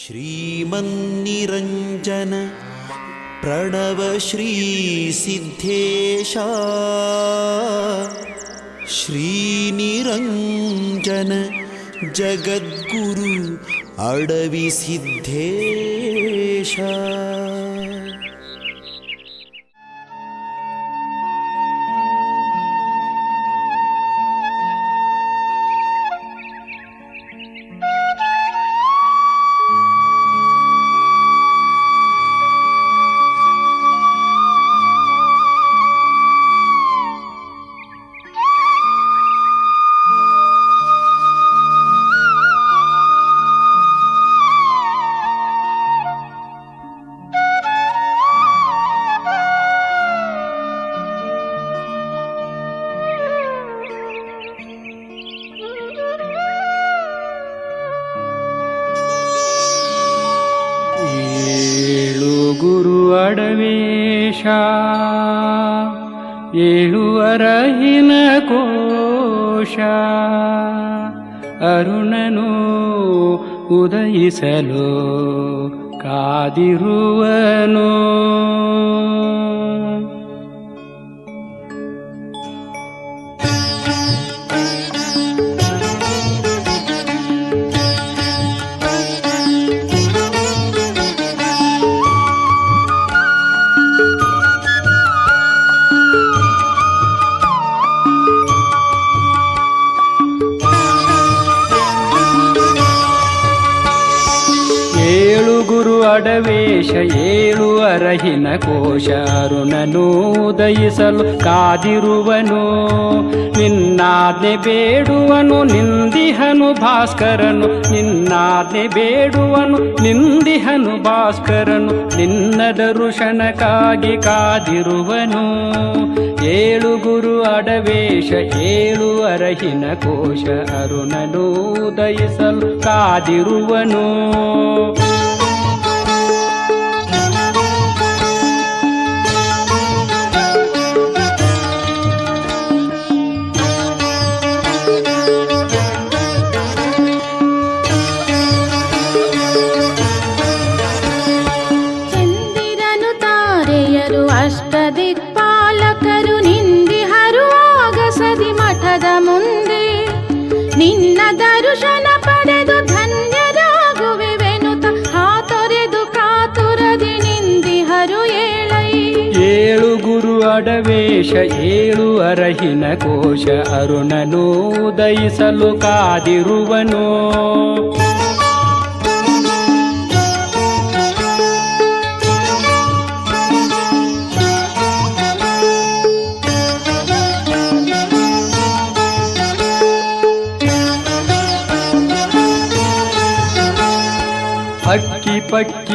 श्रीमन्निरञ्जन प्रणव श्रीसिद्धेशा श्रीनिरञ्जन जगद्गुरु अडविसिद्धेशा ಉದಯಿಸಲು ಕಾದಿರುವನು. ಗುರು ಅಡವೇಶ, ಏಳು ಅರಹಿನ ಕೋಶ, ಅರುಣನು ಕಾದಿರುವನು. ನಿನ್ನಾದೆ ಬೇಡುವನು, ನಿಂದಿಹನು ಭಾಸ್ಕರನು. ನಿನ್ನಾದೆ ಬೇಡುವನು, ನಿಂದಿಹನು ಭಾಸ್ಕರನು. ನಿನ್ನ ದರುಶನಕ್ಕಾಗಿ ಕಾದಿರುವನು. ಏಳು ಗುರು ಅಡವೇಶ, ಏಳು ಅರಹಿನ ಕೋಶ, ಅರುಣನು ಉದಯಿಸಲು ಕಾದಿರುವನು. ತಾರೆಯರು ನಿಂದಿ ಹರುವಾಗ ಸದಿ ಮಠದ ಮುಂದೆ. ನಿನ್ನ ದರ್ಶನ ಪಡೆದು ಧನ್ಯರಾಗುವೆವೆನುತ ಹಾತೊರೆದು ಕಾತುರದಿ ನಿಂದಿಹರು ಏಳೈ. ಏಳು ಗುರು ಅಡವೇಶ, ಏಳು ಅರಹಿನ ಕೋಶ, ಅರುಣನು ಉದಯಿಸಲು ಕಾದಿರುವನು.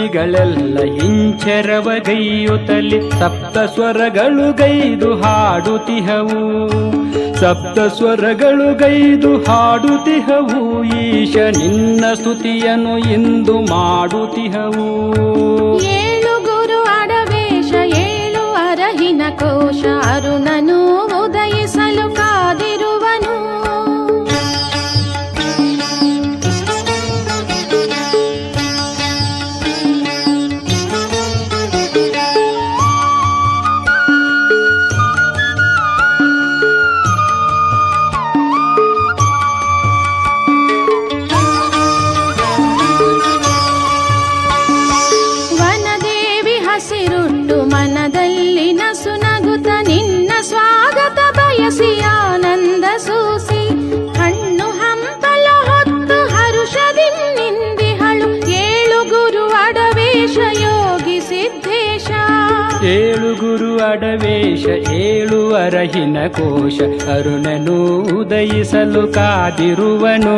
ಪಕ್ಕಿಗಳೆಲ್ಲ ಹಿಂಚರವ ಗೈಯುತ್ತಲಿ ಸಪ್ತ ಸ್ವರಗಳು ಗೈದು ಹಾಡುತಿಹವು. ಸಪ್ತ ಸ್ವರಗಳು ಗೈದು ಹಾಡುತಿಹವು, ಈಶ ನಿನ್ನ ಸ್ತುತಿಯನ್ನು ಇಂದು ಮಾಡುತಿಹವು. ಏಳು ಗುರು ಅಡವೇಶ, ಏಳು ಅರಹಿನ ಕೋಶ, ಅರುಣನು ಏಳು ಗುರು ಅಡವೇಶ ಏಳು ಅರಹಿನ ಕೋಶ ಅರುಣನು ಉದಯಿಸಲು ಕಾದಿರುವನು.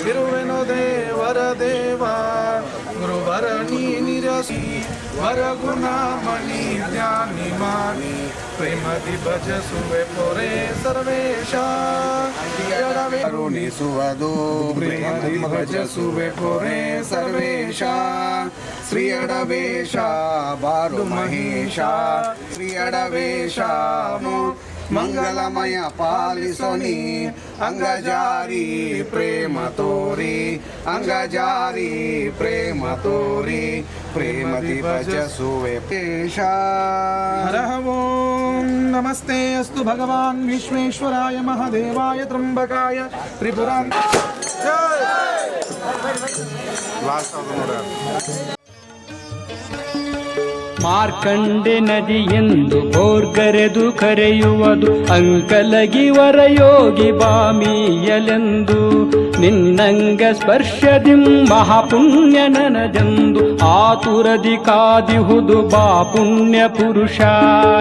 ಇರುವೆನು ದೇವರ ದೇವ ಗುರುವರ ನೀ ನಿರಸಿ ವರ ಗುಣಾಮಣಿ ಜ್ಞಾನಿ ಮಾನಿ ಪ್ರೇಮದಿ ಭಜಸುವೆ ಪೊರೆ ಸರ್ವೇಶ. ಕರುಣಿಸುವುದು ಪ್ರೇಮದಿ ಭಜಸುವೆ ಪೊರೆ ಸರ್ವೇಶ. ಶ್ರೀ ಅಡವೇಶ ಬಾರು ಮಹೇಶ. ಶ್ರೀ ಅಡವೇಶ ಮಂಗಲಮಯ ಪಾಲಿಸೊನಿ ಅಂಗಜಾರಿ ಪ್ರೇಮ ತೋರಿ ಅಂಗಜಾರಿ ಪ್ರೇಮ ತೋರಿ ಪ್ರೇಮದಿ ಭಜಸುವೆ ಪೇಶ ಹರಹ ಓಂ ನಮಸ್ತೆ ಅಸ್ತು ಭಗವಾನ್ ವಿಶ್ವೇಶ್ವರಾಯ ಮಹದೇವಾಯ ತ್ರಂಬಕಾಯ ತ್ರಿಪುರಾಂತ ಲಾಸ್ಟ್ ಆಗ ಮಾರ್ಕಂಡೆ ನದಿಯೆಂದು ಬೋರ್ಗರೆದು ಕರೆಯುವುದು, ಅಂಕಲಗಿ ವರಯೋಗಿ ಬಾಮಿಯಲೆಂದು. ನಿನ್ನಂಗ ಸ್ಪರ್ಶದಿಂ ಮಹಾಪುಣ್ಯ ನನದೆಂದು, ಆತುರದಿ ಕಾದಿಹುದು ಬಾ ಪುಣ್ಯ ಪುರುಷ.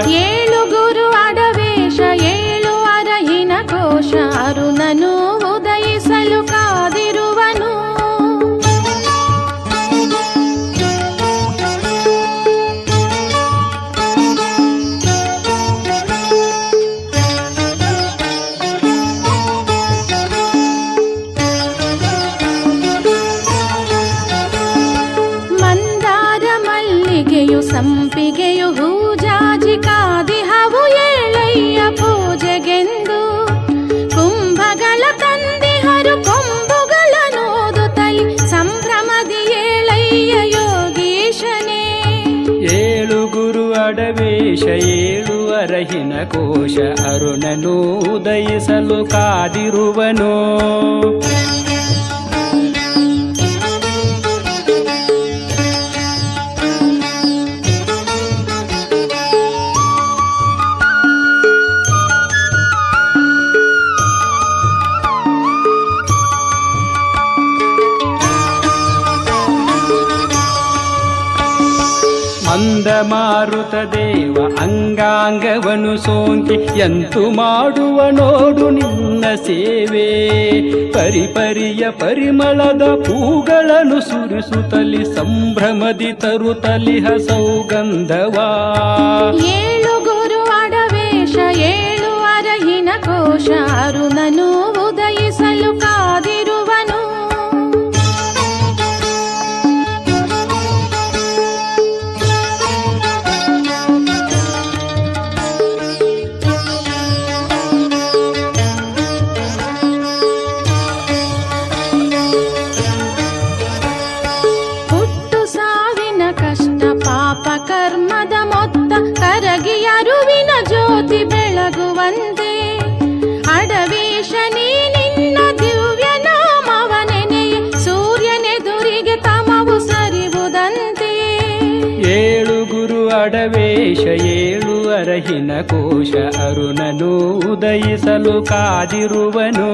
ಏಳು ಗುರು ಅಡವೇಶ, ಏಳು ಅರಹಿನ ಕೋಶ, ಅರುಣನು ಮಂದ ಮಾರುತ ದೇವ, ಅಂಗಾಂಗವನು ಸೋಂಕಿ, ಎಂತು ಮಾಡುವ ನೋಡು ನಿನ್ನ ಸೇವೆ. ಪರಿಪರಿಯ ಪರಿಮಳದ ಹೂಗಳನ್ನು ಸುರಿಸುತ್ತಲಿ, ಸಂಭ್ರಮದಿ ತರುತ್ತಲಿಹ ಸೌಗಂಧವಾ ಏಳು ಗುರು ಅಡವೇಶ ಏಳು ಅರಹಿನ ಕೋಶ, ಅರುಣನು ಅಡವೇಶ ಏಳು ಅರಹಿನ ಕೋಶ ಅರುಣನು ಉದಯಿಸಲು ಕಾದಿರುವನು.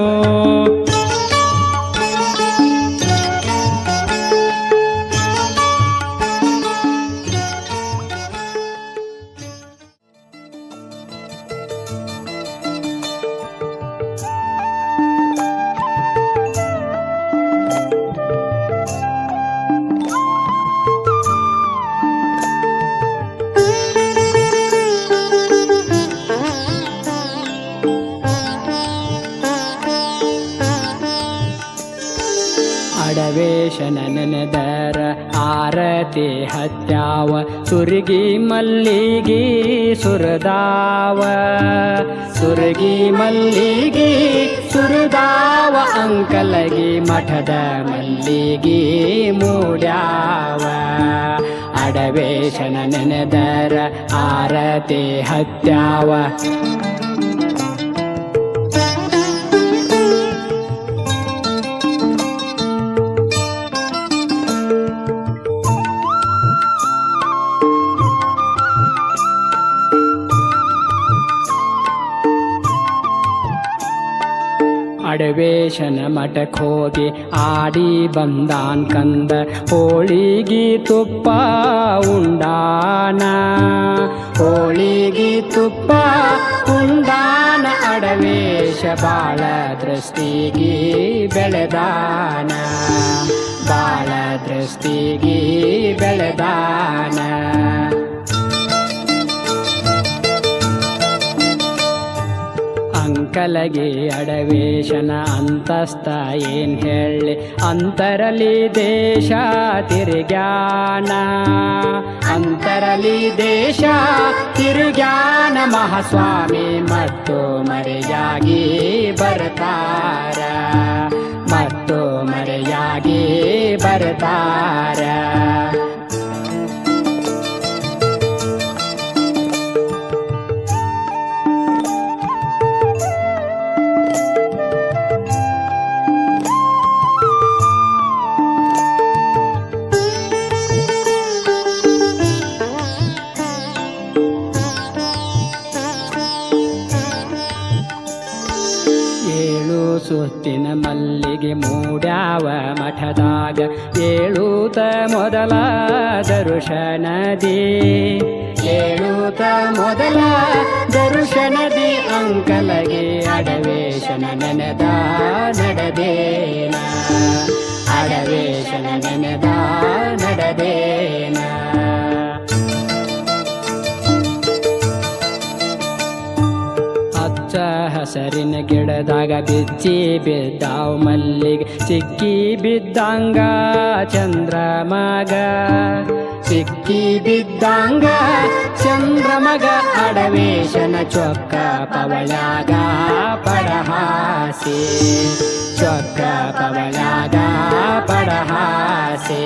ಅಡವೇಶನ ನೆನೆದರ ಆರತಿ ಹತ್ಯಾವ. ಸುರುಗಿ ಮಲ್ಲಿಗಿ ಸುರದಾವ. ಸುರುಗಿ ಮಲ್ಲಿಗಿ ಸುರದಾವ. ಅಂಕಲಗಿ ಮಠದ ಮಲ್ಲಿಗಿ ಮೂಡ್ಯಾವ. ಅಡವೇಶನ ನೆನೆದರ ಆರತಿ ಹತ್ಯಾವ. ಅಡವೇಶನ ಮಠಕ್ಕೆ ಹೋಗಿ ಆಡಿ ಬಂದಾನ್ ಕಂದ ಹೋಳಿಗಿ ತುಪ್ಪ ಉಂಡಾನ. ಹೋಳಿಗಿ ತುಪ್ಪ ಉಂಡಾನ ಅಡವೇಶ ಬಾಳ ದೃಷ್ಟಿಗಿ ಬೆಳೆದಾನ. ಬಾಳ ದೃಷ್ಟಿಗಿ ಬೆಳೆದಾನ. ಅಂಕಲಗೆ ಅಡವೇಶನ ಅಂತಸ್ತ ಏನ್ ಹೇಳಿ? ಅಂತರಲಿ ದೇಶ ತಿರುಗ್ಯಾನ. ಅಂತರಲಿ ದೇಶ ತಿರುಗ್ಯಾನ, ಮಹಾಸ್ವಾಮಿ ಮತ್ತು ಮರೆಯಾಗಿ ಬರ್ತಾರ. ಮತ್ತು ಮರೆಯಾಗಿ ಬರ್ತಾರ. ಸಿಕ್ಕಿ ಬಿದ್ದಂಗ ಚಂದ್ರಮಗ ಸಿಕ್ಕಿ ಬಿದ್ದಂಗ ಚಂದ್ರಮಗ ಅಡವೇಶನ ಚೊಕ್ಕ ಪವಳಾಗ ಪಡಹಾಸಿ ಚೊಕ್ಕ ಪವಳಾಗ ಪಡಹಾಸಿ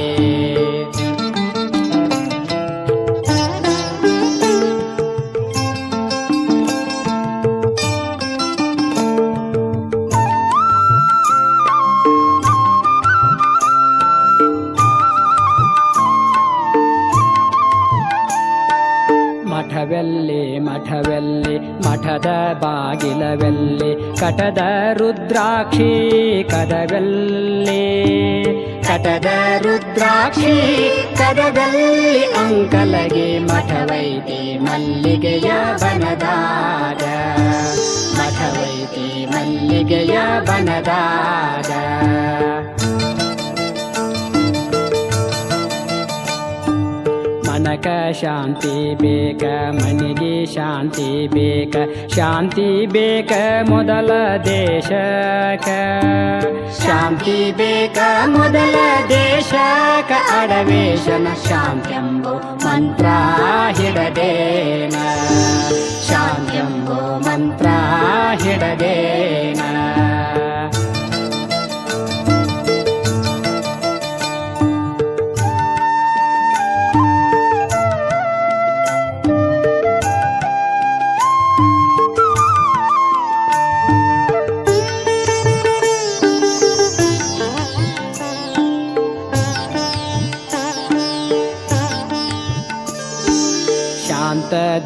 ಮಠದ ಬಾಗಿಲವೆಲ್ಲಿ, ಕಟದ ರುದ್ರಾಕ್ಷಿ ಕದವೆಲ್ಲಿ ಕಟದ ರುದ್ರಾಕ್ಷಿ ಕದದಲ್ಲಿ ಅಂಕಲಗೆ ಮಠವೈತಿ ಮಲ್ಲಿಗೆಯ ಬನದಾಗ ಮಠವೈತಿ ಮಲ್ಲಿಗೆಯ ಬನದಾಗ ಮನಕ ಶಾಂತಿ ಬೇಕ, ಮನೆಗೆ ಶಾಂತಿ ಬೇಕ ಶಾಂತಿ ಬೇಕ ಮೊದಲ ದೇಶಕ. ಶಾಂತಿ ಬೇಕ ಮೊದಲ ದೇಶಕ, ಅಡವೇಶನ ಶಾಂತ್ಯಂಬು ಮಂತ್ರ ಹಿಡದೇನ. ಶಾಂತ್ಯಂಬು ಮಂತ್ರ ಹಿಡದೇನ.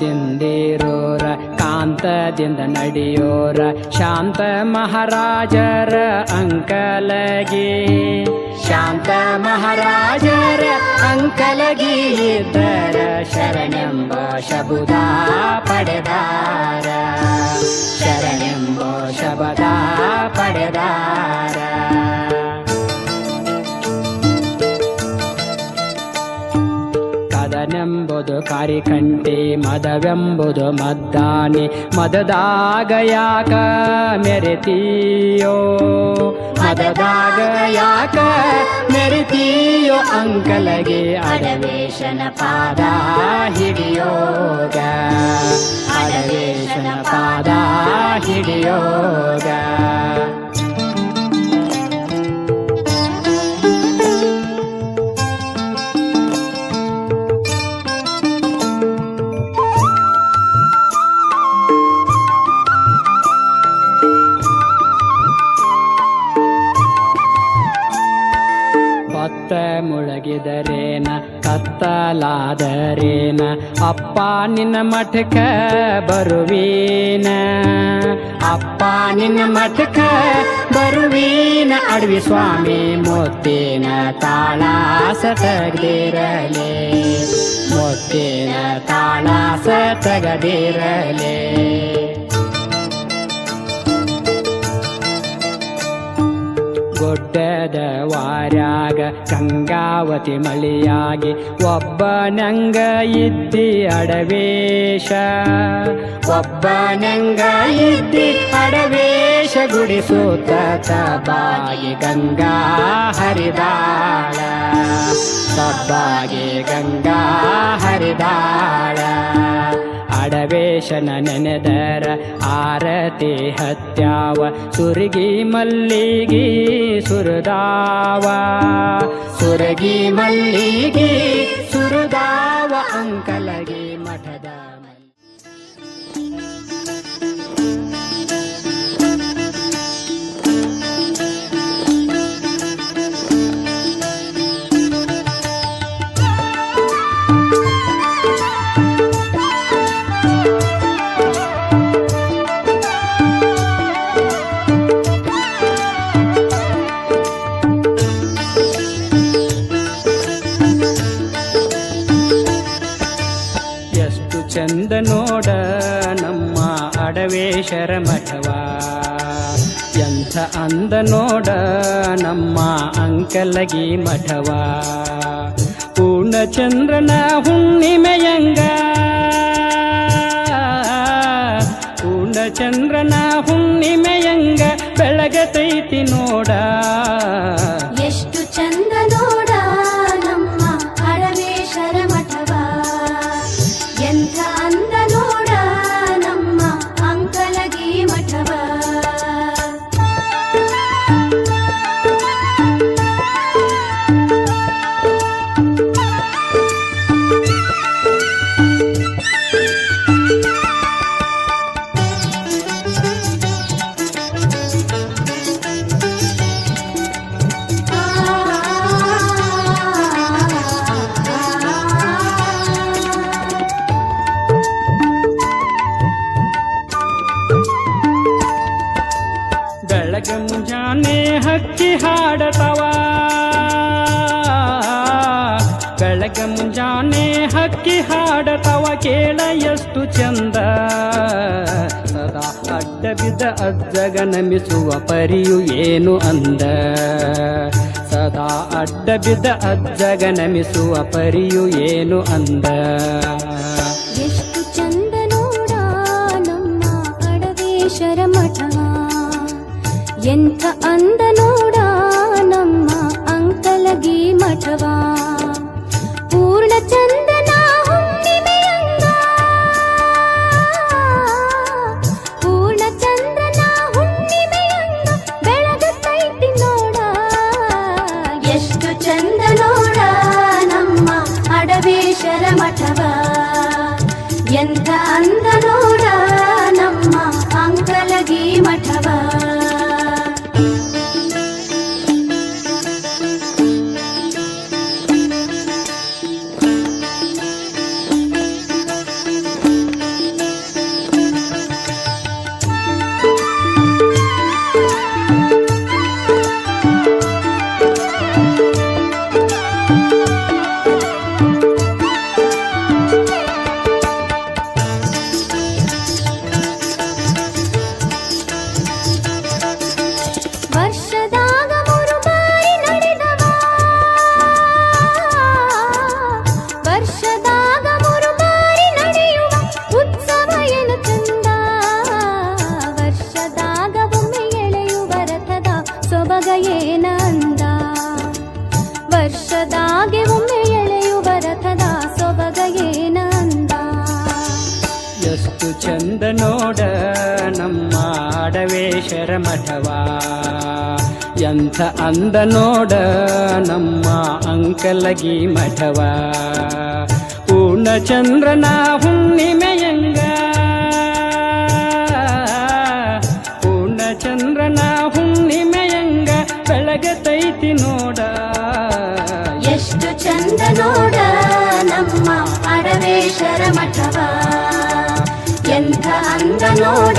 ಶಾಂತದಿಂದಿರೋರ ಕಾಂತದಿಂದ ನಡೆಯೋರ, ಶಾಂತ ಮಹಾರಾಜರ ಅಂಕಲಗಿ. ಶಾಂತ ಮಹಾರಾಜರ ಅಂಕಲಗಿ ಇದ್ದರ ಶರಣೆಂಬ ಶಬುದ ಪಡೆದಾರ. ಶರಣೆಂಬ ಶಬದ ಪಡೆದಾರ. ಕದನೆಂಬುದು ಕರಿಕಂಠಿ ಮದವೆಂಬುದು ಮದ್ದಾನಿ. ಮದದಾಗ ಯಾಕ ಮೆರೆತೀಯೋ? ಮದದಾಗ ಯಾಕ ಮೆರೆತೀಯೋ? ಅಂಕಲಗೆ ಅಡವೇಶನ ಪಾದ ಹಿಡಿಯೋಗ. ಅಡವೇಶನ ಪಾದ ಹಿಡಿಯೋಗ. ಹತ್ತಲಾದರೇನ ಅಪ್ಪ ನಿನ್ನ ಮಠಕ ಬರುವೀನ? ಅಪ್ಪ ನಿನ್ನ ಮಠಕ ಬರುವೀನ? ಅಡವಿ ಸ್ವಾಮಿ ಮೊತ್ತೇನ ತಾಳಾಸ ತೆಗ್ದಿರಲಿ. ಮೊತ್ತೇನ ತಾಳಾಸ ತೆಗದಿರಲಿ. ಗೊಡ್ಡದ ವಾರ್ಯಾಗ ಗಂಗಾವತಿ ಮಳಿಯಾಗಿ ಒಬ್ಬನಂಗ ಇದ್ದಿ ಅಡವೇಶ. ಒಬ್ಬನಂಗ ಇದ್ದಿ ಅಡವೇಶ ಗುಡಿಸೂತ ಬಾಗಿ ಗಂಗಾ ಹರಿದಾಳ. ತಬ್ಬಾಗಿ ಗಂಗಾ ಹರಿದಾಳ. ಅಡವೇಶನ ನೆನೆದರ ಆರತಿ ಹತ್ಯಾವ. ಸುರಗಿ ಮಲ್ಲಿಗಿ ಸುರದಾವ. ಸುರಗಿ ಮಲ್ಲಿಗಿ ಸುರದಾವ ಅಂಕಲಗಿ. ಅಂಕಲಗಿ ಮಠವ. ಪೂರ್ಣಚಂದ್ರನ ಹುಣ್ಣಿಮೆಯಂಗ. ಪೂರ್ಣಚಂದ್ರನ ನಮಿಸುವ ಪರಿಯು ಏನು ಅಂದ? ಸದಾ ಅಡ್ಡ ಬಿದ್ದ ಅಜ್ಜಗ ನಮಿಸುವ ಪರಿಯು ಏನು ಅಂದ? ಎಷ್ಟು ಚಂದ ನೋಡ ನಮ್ಮ ಅಡವೇಶರ ಮಠ ಎಂಥ ಅಂದ ನೋಡ ನಮ್ಮ ಅಂಕಲಗಿ ಮಠವ. ಪೂರ್ಣ ಚಂದನ ಎಂಥ ಅಂದ ನೋಡ ನಮ್ಮ ಅಂಕಲಗಿ ಮಠವ. ಪೂರ್ಣಚಂದ್ರನ ಹುಣ್ಣಿಮೆಯಂಗ ಪೂರ್ಣಚಂದ್ರನ ಹುಣ್ಣಿಮೆಯಂಗ ಬೆಳಗತೈತಿ ನೋಡ. ಎಷ್ಟು ಚಂದ ನೋಡ ನಮ್ಮ ಅಡವೇಶ್ವರ ಮಠವ. ಎಂಥ ಅಂದ ನೋಡ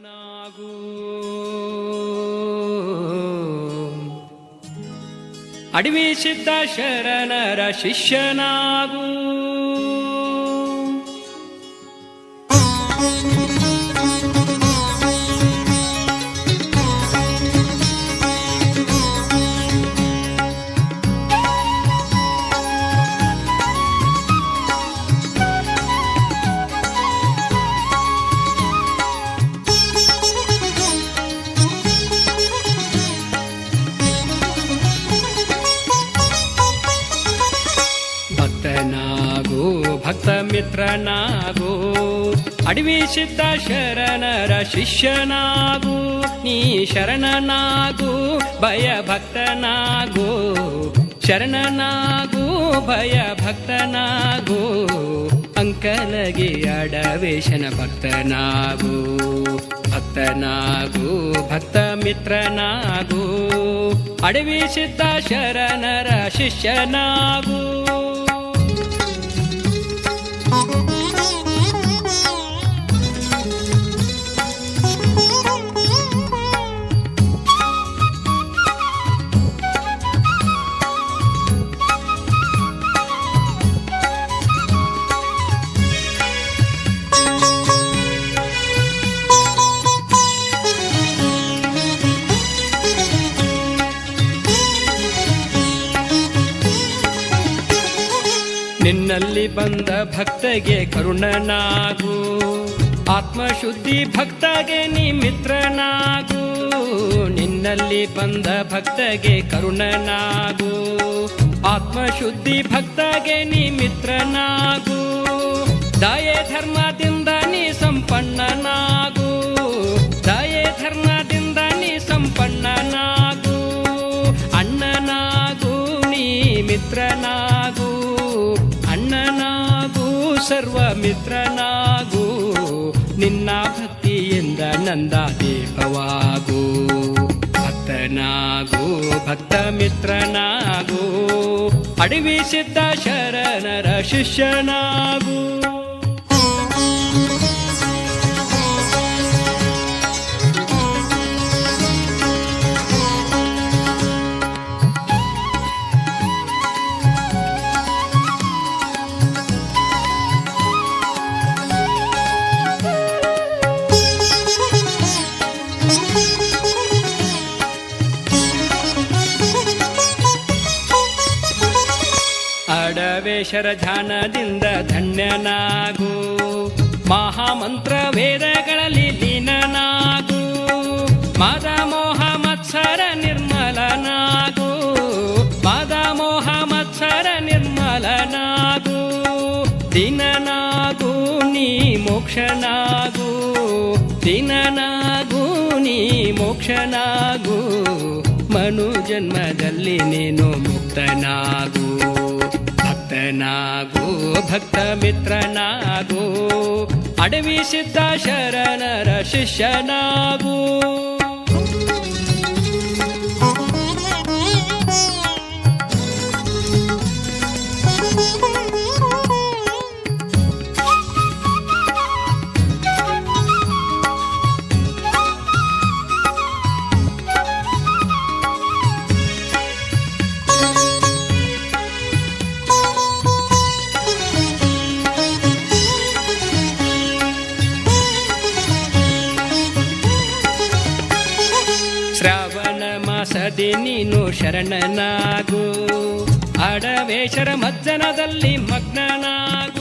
ನಾಗು ಅಡವಿ ಸಿದ್ಧ ಶರಣರ ಶಿಷ್ಯನಾಗು. ಶಿಷ್ಯನಾಗು, ನೀ ಶರಣನಾಗು ಭಯ ಭಕ್ತನಾಗು ಶರಣನಾಗು ಭಯ ಅಂಕಲಗೆ ಅಡವೇಶನ ಭಕ್ತನಾಗು. ಭಕ್ತನಾಗು, ಭಕ್ತ ಮಿತ್ರನಾಗು. ಅಡವಿ ಸಿದ್ಧ ಶರಣರ ಶಿಷ್ಯನಾಗು. ನಿನ್ನಲ್ಲಿ ಬಂದ ಭಕ್ತಗೆ ಕರುಣನಾಗು. ಆತ್ಮಶುದ್ಧಿ ಭಕ್ತಗೆ ನೀ ಮಿತ್ರನಾಗು. ನಿನ್ನಲ್ಲಿ ಬಂದ ಭಕ್ತಗೆ ಕರುಣನಾಗು. ಆತ್ಮಶುದ್ಧಿ ಭಕ್ತಗೆ ನೀ ಮಿತ್ರನಾಗು. ದಯೆ ಧರ್ಮದಿಂದ ನೀ ಸಂಪನ್ನನಾಗು. ದಯೆ ಧರ್ಮದಿಂದ ನೀ ಸಂಪನ್ನನಾಗು. ಅಣ್ಣನಾಗು, ನೀ ಮಿತ್ರನಾಗು ಸರ್ವ ಮಿತ್ರನಾಗು. ನಿನ್ನ ಭಕ್ತಿಯಿಂದ ನಂದ ದೀಪವಾಗು ಭಕ್ತನಾಗು ಭಕ್ತ ಮಿತ್ರನಾಗು. ಅಡವಿ ಸಿದ್ಧ ಶರಣರ ಶಿಷ್ಯನಾಗು. ಅಡವೇಶರ ಧ್ಯಾನದಿಂದ ಧನ್ಯನಾಗು. ಮಹಾಮಂತ್ರ ವೇದಗಳಲ್ಲಿ ಲೀನನಾಗು. ಮದ ಮೋಹ ಮತ್ಸರ ನಿರ್ಮಲನಾಗು. ಮದ ಮೋಹ ಮತ್ಸರ ನಿರ್ಮಲನಾಗು. ದಿನನಾಗು ನೀ ಮೋಕ್ಷನಾಗು. ದಿನನಾಗು ನೀ ಮೋಕ್ಷನಾಗು. ಮನು ಜನ್ಮದಲ್ಲಿ ನೀನು ಮುಕ್ತನಾಗು. ಭಕ್ತನಾಗು ಭಕ್ತ ಮಿತ್ರನಾಗೋ ಅಡವಿ ಸಿದ್ಧ ಶರಣರ ಶಿಷ್ಯನಾಗು. ಮಾಸದಿ ನೀನು ಶರಣನಾಗು. ಅಡವೇಶರ ಮಜ್ಜನದಲ್ಲಿ ಮಗ್ನನಾಗು.